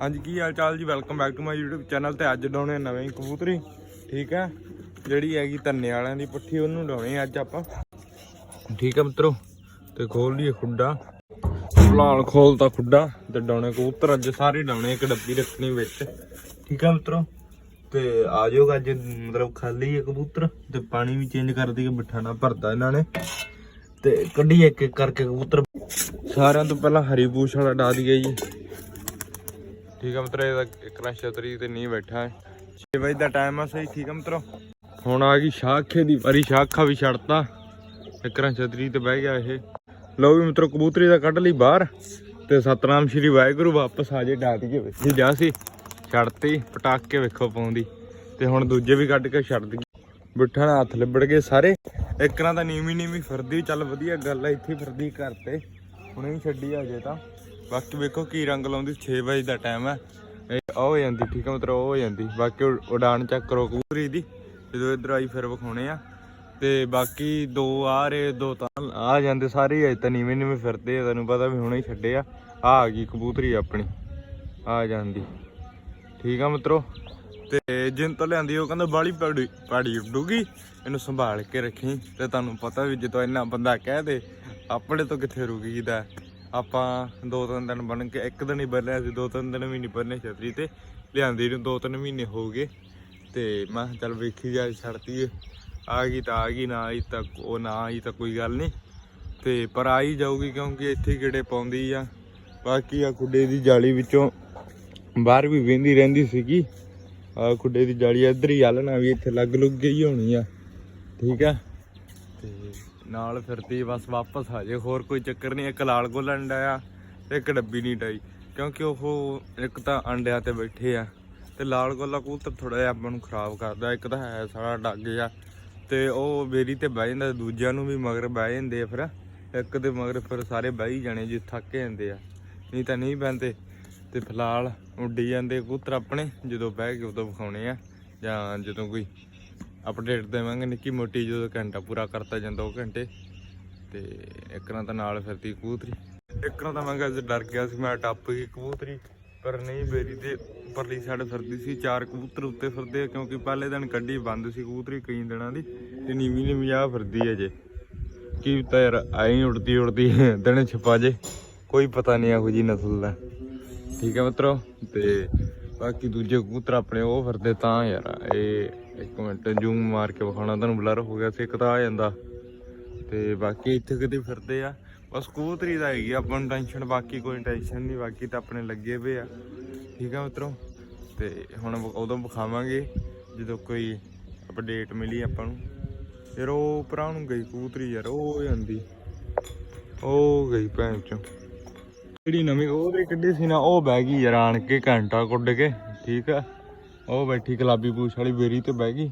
ਹਾਂਜੀ, ਕੀ ਹਾਲ ਚਾਲ ਜੀ? Welcome back to my YouTube channel ਤੇ ਅੱਜ ਡਾਉਣੇ ਨਵੇਂ ਕਬੂਤਰੀ, ਠੀਕ ਹੈ? ਜਿਹੜੀ ਹੈਗੀ ਧੰਨੇ ਵਾਲਿਆਂ ਦੀ ਪੁੱਠੀ, ਉਹਨੂੰ ਡਾਉਣੇ ਅੱਜ ਆਪਾਂ। ਠੀਕ ਹੈ ਮਿੱਤਰੋ, ਤੇ ਖੋਲ ਲਈਏ ਖੁੱਡਾ। ਫਿਲਹਾਲ ਖੋਲਤਾ ਖੁੱਡਾ ਤੇ ਡਾਉਣੇ ਕਬੂਤਰ, ਅੱਜ ਸਾਰੇ ਡਾਉਣੇ ਇੱਕ ਡੱਬੀ ਰੱਖਣੀ ਵਿੱਚ। ਠੀਕ ਹੈ ਮਿੱਤਰੋ, ਤੇ ਆ ਜਾਓਗਾ ਅੱਜ, ਮਤਲਬ ਖਾਲੀ ਹੈ ਕਬੂਤਰ, ਤੇ ਪਾਣੀ ਵੀ ਚੇਂਜ ਕਰ ਦਈਏ, ਬਿਠਾਣਾ ਭਰਦਾ ਇਹਨਾਂ ਨੇ। ਤੇ ਕੱਢੀਏ ਇੱਕ ਇੱਕ ਕਰਕੇ ਕਬੂਤਰ। ਸਾਰਿਆਂ ਤੋਂ ਪਹਿਲਾਂ ਹਰੀ ਪੂਛ ਵਾਲਾ ਡਾ ਦਈਏ ਜੀ। ਠੀਕ ਆ ਮਿੱਤਰੋ, ਇਹਦਾ ਇੱਕ ਛਤਰੀ ਤੇ ਨਹੀਂ ਬੈਠਾ ਹੈ। 6 ਵਜੇ ਦਾ ਟਾਈਮ ਆ, ਸਹੀ, ਠੀਕ ਆ ਮਿੱਤਰੋ? ਹੁਣ ਆ ਗਈ ਸ਼ਾਖੇ ਦੀ ਵਾਰੀ, ਸ਼ਾਖਾ ਵੀ ਛੱਡਤਾ। ਇਕਰਾਂ ਛਤਰੀ ਤੇ ਬਹਿ ਗਿਆ ਇਹ। ਲਓ ਵੀ ਮਿੱਤਰੋ, ਕਬੂਤਰੀ ਦਾ ਕੱਢ ਲਈ ਬਾਹਰ ਤੇ ਸਤਨਾਮ ਸ਼੍ਰੀ ਵਾਹਿਗੁਰੂ ਵਾਪਸ ਆ ਜੇ ਡਾ ਦਈਏ ਵਿੱਚ ਹੀ ਜਾ ਸੀ। ਛੱਡਤੀ, ਪਟਾਕੇ ਵੇਖੋ ਪਾਉਂਦੀ। ਤੇ ਹੁਣ ਦੂਜੇ ਵੀ ਕੱਢ ਕੇ ਛੱਡ ਦਈਏ ਬਿੱਠਾ ਨਾਲ ਹੱਥ ਲਿਬੜ ਗਏ ਸਾਰੇ। ਇੱਕ ਨਾ ਤਾਂ ਨੀਵੀਂ ਨੀਵੀਂ ਫਿਰਦੀ, ਚੱਲ ਵਧੀਆ ਗੱਲ ਆ, ਇੱਥੇ ਫਿਰਦੀ ਘਰ ਤੇ। ਹੁਣੇ ਵੀ ਛੱਡੀ ਆ ਜੇ ਤਾਂ। ਬਾਕੀ ਵੇਖੋ ਕੀ ਰੰਗ ਲਾਉਂਦੀ 6 ਵਜੇ ਦਾ ਟਾਈਮ ਹੈ। ਇਹ ਹੋ ਜਾਂਦੀ, ਠੀਕ ਹੈ ਮਤਲਬ ਉਹ ਹੋ ਜਾਂਦੀ। ਬਾਕੀ ਉ- ਉਡਾਨ ਚੈੱਕ ਕਰੋ ਕਬੂਤਰੀ ਦੀ, ਜਦੋਂ ਇਧਰ ਆਈ ਫਿਰ ਵਿਖਾਉਣੇ ਆ। ਤੇ ਬਾਕੀ ਦੋ ਆ ਰਹੇ, ਦੋ ਤਾਂ ਆ ਜਾਂਦੇ ਸਾਰੇ ਅਜੇ ਤਾਂ ਨੀਵੇਂ ਨੀਵੇਂ ਫਿਰਦੇ ਆ, ਤੁਹਾਨੂੰ ਪਤਾ ਵੀ ਹੁਣੇ ਹੀ ਛੱਡੇ ਆ। ਆ ਆ ਗਈ ਕਬੂਤਰੀ ਆਪਣੀ, ਆ ਜਾਂਦੀ। ਠੀਕ ਆ ਮਿੱਤਰੋ, ਤੇ ਜਿੰਨ ਤੋਂ ਲਿਆਂਦੀ, ਉਹ ਕਹਿੰਦਾ ਬਾਲੀ ਪਾੜੀ ਪਾੜੀ ਉੱਡੂਗੀ, ਇਹਨੂੰ ਸੰਭਾਲ ਕੇ ਰੱਖੀ। ਤੇ ਤੁਹਾਨੂੰ ਪਤਾ ਵੀ ਜਦੋਂ ਇੰਨਾ ਬੰਦਾ ਕਹਿ ਦੇ, ਆਪਣੇ ਤੋਂ ਕਿੱਥੇ ਰੁਕੀਦਾ? ਆਪਾਂ ਦੋ ਤਿੰਨ ਦਿਨ ਬਣ ਕੇ, ਇੱਕ ਦਿਨ ਹੀ ਬੰਨਿਆ ਸੀ, ਦੋ ਤਿੰਨ ਦਿਨ ਵੀ ਨਹੀਂ ਬੰਨੇ ਛਤਰੀ ਤੇ। ਲਿਆਂਦੀ ਨੂੰ ਦੋ ਤਿੰਨ ਮਹੀਨੇ ਹੋ ਗਏ ਤੇ ਮੈਂ ਚੱਲ ਵੇਖੀ ਜਾ ਛੱਡਤੀ ਆ ਗਈ ਤਾਂ ਆ ਗਈ, ਨਾ ਆਈ ਤਾਂ ਉਹ ਨਾ ਆਈ ਤਾਂ ਕੋਈ ਗੱਲ ਨਹੀਂ। ਤੇ ਪਰ ਆ ਹੀ ਜਾਊਗੀ ਕਿਉਂਕਿ ਇੱਥੇ ਕਿਹੜੇ ਪਾਉਂਦੀ ਆ। ਬਾਕੀ ਆ ਖੁੱਡੇ ਦੀ ਜਾਲੀ ਵਿੱਚੋਂ ਬਾਹਰ ਵੀ ਵੇਂਦੀ ਰਹਿੰਦੀ ਸੀਗੀ। ਆ ਖੁੱਡੇ ਦੀ ਜਾਲੀ ਇੱਧਰ ਹੀ ਹਲਣਾ ਵੀ ਇੱਥੇ ਲੱਗ ਲੁੱਗ ਗਈ ਹੋਣੀ ਆ। ਠੀਕ ਆ? ਤੇ ਨਾਲ ਫਿਰਦੀ, ਬਸ ਵਾਪਸ ਆ ਜੇ ਹੋਰ ਕੋਈ ਚੱਕਰ ਨਹੀਂ, ਇੱਕ ਲਾਲ ਗੋਲਾ ਅੰਡਾ ਆ ਇੱਕ ਡੱਬੀ ਨਹੀਂ ਡਾਈ। ਕਿਉਂਕਿ ਉਹ ਇੱਕ ਤਾਂ ਅੰਡਿਆਂ ਤੇ ਬੈਠੇ ਆ ਤੇ ਲਾਲ ਗੋਲਾ ਕਬੂਤਰ ਥੋੜਾ ਜਿਹਾ ਆਪਾਂ ਨੂੰ ਖਰਾਬ ਕਰਦਾ। ਇੱਕ ਤਾਂ ਹੈ ਸਾਰਾ ਡੱਗ ਆ ਤੇ ਉਹ ਬੇਰੀ ਤੇ ਬਹਿ ਜਾਂਦਾ, ਦੂਜਿਆਂ ਨੂੰ ਵੀ ਮਗਰ ਬਹਿ ਜਾਂਦੇ ਆ ਫਿਰ। ਇੱਕ ਦੇ ਮਗਰ ਫਿਰ ਸਾਰੇ ਬਹਿ ਹੀ ਜਾਣੇ ਜੇ ਥੱਕ ਜਾਂਦੇ ਆ। ਨਹੀਂ ਤਾਂ ਨਹੀਂ ਬਹਿੰਦੇ। ਤੇ ਫਿਲਹਾਲ ਉੱਡੀ ਜਾਂਦੇ ਕਬੂਤਰ ਆਪਣੇ, ਜਦੋਂ ਬਹਿ ਕੇ ਉਦੋਂ ਵਿਖਾਉਣੇ ਆ ਜਾਂ ਜਦੋਂ ਕੋਈ ਅਪਡੇਟ ਦੇਵਾਂਗੇ ਨਿੱਕੀ ਮੋਟੀ, ਜਦੋਂ ਘੰਟਾ ਪੂਰਾ ਕਰਤਾ ਜਾਂਦਾ ਉਹ ਘੰਟੇ। ਤੇ ਇੱਕਰਾਂ ਤਾਂ ਨਾਲ ਫਿਰਦੀ ਕਬੂਤਰੀ। ਇੱਕ ਤਾਂ ਮੈਂ ਕਿਹਾ ਡਰ ਗਿਆ ਸੀ, ਮੈਂ ਟੱਪ ਗਈ ਕਬੂਤਰੀ, ਪਰ ਨਹੀਂ ਬੇਰੀ ਤੇ ਪਰਲੀ ਸਾਈਡ ਫਿਰਦੀ ਸੀ, ਚਾਰ ਕਬੂਤਰ ਉੱਤੇ ਫਿਰਦੇ ਆ, ਕਿਉਂਕਿ ਪਹਿਲੇ ਦਿਨ ਕੱਢੀ ਬੰਦ ਸੀ ਕਬੂਤਰੀ ਕਈ ਦਿਨਾਂ ਦੀ, ਤੇ ਨੀਵੀਂ ਨੀਵੀਂ ਆ ਫਿਰਦੀ ਹੈ ਜੇ। ਕੀ ਪਤਾ ਯਾਰ ਆਈ ਉੜਦੀ ਉੜਦੀ ਦਿਨ ਛਪਾ ਜੇ, ਕੋਈ ਪਤਾ ਨਹੀਂ ਇਹੋ ਜੀ ਨਸਲ ਦਾ। ਠੀਕ ਹੈ ਮਿੱਤਰੋ, ਤੇ ਬਾਕੀ ਦੂਜੇ ਕਬੂਤਰ ਆਪਣੇ ਉਹ ਫਿਰਦੇ ਤਾਂ ਯਾਰ, ਇਹ ਇੱਕ ਮਿੰਟ, ਜੂਮ ਮਾਰ ਕੇ ਵਿਖਾਉਣਾ, ਤੁਹਾਨੂੰ ਬਲਰ ਹੋ ਗਿਆ ਸੀ ਇੱਕ ਤਾਂ ਆ ਜਾਂਦਾ। ਤੇ ਬਾਕੀ ਇੱਥੇ ਕਿਤੇ ਫਿਰਦੇ ਆ। ਬਸ ਕਬੂਤਰੀ ਦਾ ਹੈਗੀ ਆਪਾਂ ਨੂੰ ਟੈਨਸ਼ਨ ਬਾਕੀ ਕੋਈ ਟੈਨਸ਼ਨ ਨਹੀਂ, ਬਾਕੀ ਤਾਂ ਆਪਣੇ ਲੱਗੇ ਪਏ ਆ। ਠੀਕ ਆ ਮਿੱਤਰੋ? ਤੇ ਹੁਣ ਉਦੋਂ ਵਿਖਾਵਾਂਗੇ, ਜਦੋਂ ਕੋਈ ਅਪਡੇਟ ਮਿਲੀ ਆਪਾਂ ਨੂੰ। ਫਿਰ ਉਹ ਭਰਾ ਨੂੰ ਗਈ ਕੂਤਰੀ ਯਾਰ, ਉਹ ਜਾਂਦੀ। ਉਹ ਗਈ ਭੈਣ ਚੋਂ। ਜਿਹੜੀ ਨਵੀਂ, ਉਹਦੇ ਕੱਢੀ ਸੀ ਨਾ ਉਹ ਬਹਿ ਗਈ ਯਾਰ, ਆਣ ਕੇ ਘੰਟਾ ਕੁੱਡ ਕੇ। ਠੀਕ ਆ? ਉਹ ਬੈਠੀ ਗੁਲਾਬੀ ਪੂਛ ਵਾਲੀ ਬੇਰੀ ਤੇ ਬਹਿ ਗਈ।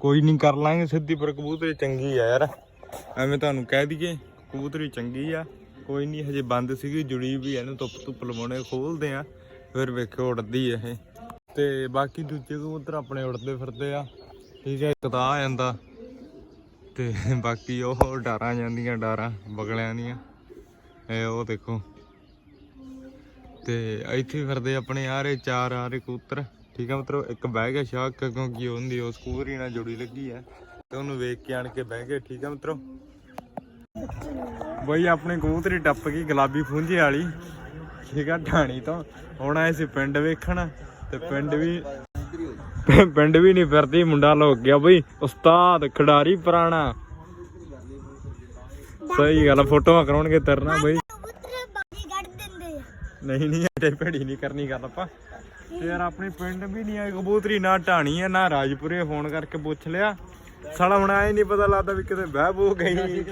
ਕੋਈ ਨਹੀਂ ਕਰ ਲਾਂਗੇ ਸਿੱਧੀ, ਪਰ ਕਬੂਤਰੀ ਚੰਗੀ ਆ ਯਾਰ। ਐਵੇਂ ਤੁਹਾਨੂੰ ਕਹਿ ਦਈਏ, ਕਬੂਤਰੀ ਚੰਗੀ ਆ। ਕੋਈ ਨਹੀਂ ਹਜੇ ਬੰਦ ਸੀਗੀ, ਜੁੜੀ ਵੀ ਇਹਨੂੰ ਧੁੱਪ ਧੁੱਪ ਲਵਾਉਣੇ ਖੋਲਦੇ ਆ। ਫਿਰ ਵੇਖੋ ਉੜਦੀ ਇਹ। ਤੇ ਬਾਕੀ ਦੂਜੇ ਕਬੂਤਰ ਆਪਣੇ ਉੜਦੇ ਫਿਰਦੇ ਆ। ਠੀਕ ਹੈ ਇੱਕ ਤਾਂ ਆ ਜਾਂਦਾ। ਤੇ ਬਾਕੀ ਉਹ ਡਾਰਾਂ ਜਾਂਦੀਆਂ, ਡਾਰਾਂ ਬਗਲਿਆਂ ਦੀਆਂ। ਇਹ ਉਹ ਦੇਖੋ। ਤੇ ਇੱਥੇ ਫਿਰਦੇ ਆਪਣੇ ਆਰੇ ਚਾਰ ਆਰੇ ਕਬੂਤਰ। ਠੀਕ ਆ ਮਤਲਬ ਇੱਕ ਬਹਿ ਗਿਆ ਸ਼ਾਕ ਕਿਉਂਕਿ ਉਹਦੀ ਉਸ ਕਬੂਤਰੀ ਨਾਲ ਜੁੜੀ ਲੱਗੀ ਹੈ ਤੇ ਉਹਨੂੰ ਵੇਖ ਕੇ ਆਣ ਕੇ ਬਹਿ ਗਏ ਠੀਕ ਆ ਮਤਲਬ ਬਈ ਆਪਣੀ ਕਬੂਤਰੀ ਟੱਪ ਗਈ ਗੁਲਾਬੀ ਫੂੰਝੇ ਵਾਲੀ ਠੀਕ ਆ ਢਾਣੀ ਤੋਂ। ਹੁਣ ਆਏ ਸੀ ਪਿੰਡ ਵੇਖਣ ਤੇ ਪਿੰਡ ਵੀ ਪਿੰਡ ਵੀ ਨਹੀਂ ਫਿਰਦੀ ਮੁੰਡਾ ਲੋਕ ਗਿਆ ਬਈ ਉਸਤਾਦ ਖਿਡਾਰੀ ਪੁਰਾਣਾ। ਸਹੀ ਗੱਲ ਆ, ਫੋਟੋਆਂ ਕਰਾਉਣਗੇ ਤਰਨਾ ਬਈ। ਆ। ਨਹੀਂ ਨਹੀਂ ਐਡੇ ਭੇੜੀ ਨਹੀਂ ਕਰਨੀ ਗੱਲ ਆਪਾਂ। ਤੇ ਯਾਰ ਆਪਣੇ ਪਿੰਡ ਵੀ ਨਹੀਂ ਆਏ ਕਬੂਤਰੀ ਨਾ ਢਾਣੀ ਆ ਨਾ ਰਾਜਪੁਰੇ ਫੋਨ ਕਰਕੇ ਪੁੱਛ ਲਿਆ। ਸਾਲਾ ਹੁਣ ਆਏ ਨਹੀਂ ਪਤਾ ਲੱਗਦਾ ਵੀ ਕਿਤੇ ਬਹਿ ਬੋ ਗਈ।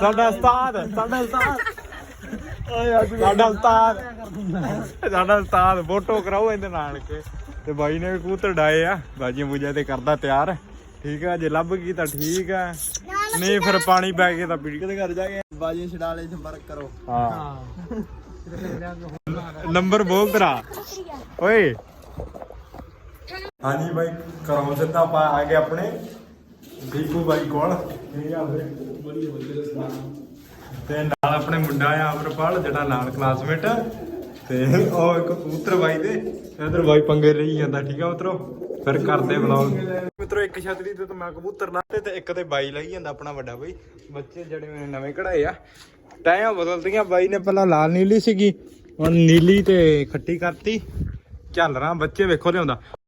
ਸਾਡਾ ਉਸਤਾਦ ਸਾਡਾ ਉਸਤਾਦ। ਸਾਡਾ ਉਸਤਾਦ। ਸਾਡਾ ਉਸਤਾਦ ਫੋਟੋ ਕਰਾਓ ਇਹਦੇ ਨਾਲ ਕੇ। ਤੇ ਬਾਈ ਨੇ ਵੀ ਕਬੂਤਰ ਡਾਏ ਆ। ਬਾਜੀਆਂ ਬੂਜੀਆਂ ਤੇ ਕਰਦਾ ਤਿਆਰ। ਠੀਕ ਆ ਜੇ ਲੱਭ ਗਈ ਤਾਂ ਠੀਕ ਆ। ਨਹੀਂ ਫਿਰ ਪਾਣੀ ਪੈ ਗਿਆ ਤਾਂ ਪੀੜੀ ਕਿਤੇ ਘਰ ਜਾ ਕੇ। ਬਾਜੀ ਛਡਾ ਲੈ ਸੰਪਰਕ ਕਰੋ। ਹਾਂ। ਨੰਬਰ ਬੋਲ ਤੇਰਾ। ਓਏ। ਹਾਂਜੀ ਬਾਈ ਕਰੋ ਸਿੱਧਾ ਆਪਾਂ ਆ ਗਏ ਆਪਣੇ ਦੀਪੂ ਬਾਈ ਕੋਲ। ਤੇ ਨਾਲ ਆਪਣੇ ਮੁੰਡਾ ਆ, ਅਮਰਪਾਲ, ਜਿਹੜਾ ਨਾਲ ਕਲਾਸਮੇਟ ਤੇ ਉਹ ਇੱਕ ਕਬੂਤਰ ਬਾਈ ਦੇ, ਇਧਰ ਬਾਈ ਪੰਗੇ ਰਹੀ ਜਾਂਦਾ, ਠੀਕ ਆ ਮਿੱਤਰੋ ਫਿਰ ਕਰਦੇ ਵਲੌਗ ਮਿੱਤਰੋ, ਇੱਕ ਛਤਰੀ ਤੇ ਮੈਂ ਕਬੂਤਰ ਲਾਤੇ ਤੇ ਇੱਕ ਤੇ ਬਾਈ ਲਈ ਜਾਂਦਾ ਆਪਣਾ ਵੱਡਾ ਬਾਈ। ਬੱਚੇ ਜਿਹੜੇ ਮੈਨੇ ਨਵੇਂ ਕਢਾਏ ਆ। ਟਾਈਆਂ ਬਦਲਦੀਆਂ ਬਾਈ ਨੇ ਪਹਿਲਾਂ ਲਾਲ ਨੀਲੀ ਸੀਗੀ, ਹੁਣ ਨੀਲੀ ਤੇ ਖੱਟੀ ਕਰਤੀ। ਚੱਲ ਝਾਲਰਾਂ ਬੱਚੇ ਵੇਖੋ ਲਿਆਉਂਦਾ।